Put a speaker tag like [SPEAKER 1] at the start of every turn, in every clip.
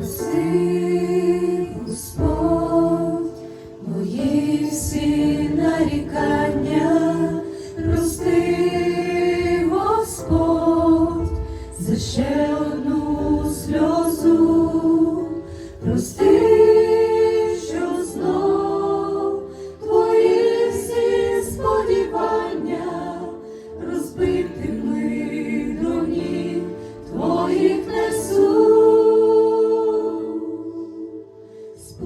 [SPEAKER 1] прости, Господь, мої всі нарікання, прости, Господь, за ще одну сльозу, прости.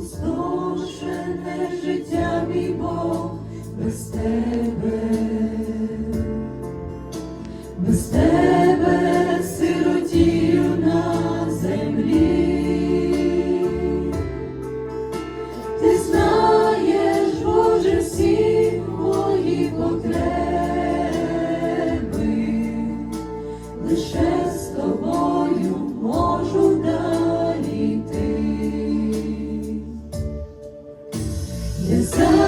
[SPEAKER 1] спустошене життя мій Бог без тебе, без тебе. So.